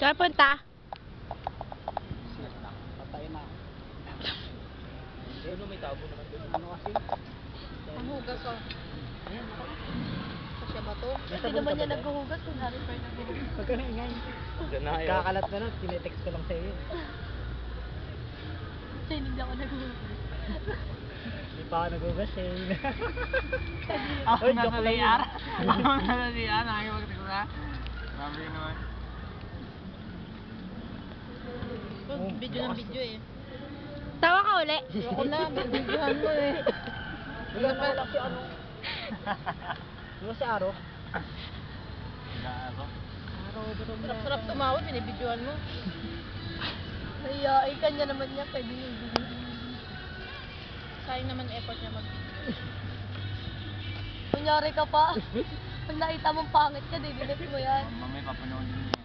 Saan punta? Patay na. Ano may tabo naman doon? Ano kasi? Ang hugas ko. Kasya ba to? Hindi naman niya naghuhugas. Kung hari pa naghuhugas. Huwag ka na ingay. Kakalat na nun, tinetext ko lang sa iyo. Kasi hindi ako naghuhugas. Hindi pa ako nagugas eh. Ako na yun. Ako na. Nakikipagtiko ka. Sabi naman. Video ng video eh. Tawa ka uli. Ako na, bibidyohan mo eh. Wala na wala si ano. Ano si Aro? Gago. Aro, mo. Sarap-sarap tumawa, binibidyohan mo. Nahiyain ka niya naman niya. Pwede ibigay. Sayang naman effort niya mag Kunyari ka pa. Pag nakita mong pangit ka, didelete mo yan. Mamaya papanoodin niya.